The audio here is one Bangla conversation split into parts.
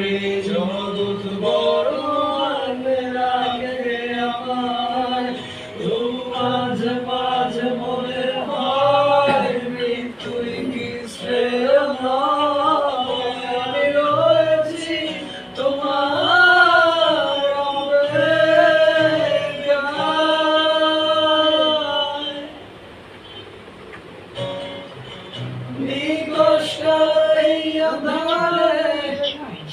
আমার এই জগৎ বড় আমার তবু মাঝে মাঝে মনে হয় মৃত্যুই কি শ্রেয় নয়। আমি রয়েছি তোমার অপেক্ষায়।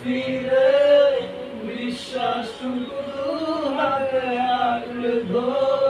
ফিরে বিশ্বাসটুকু হাতে আঁকড়ে ধরে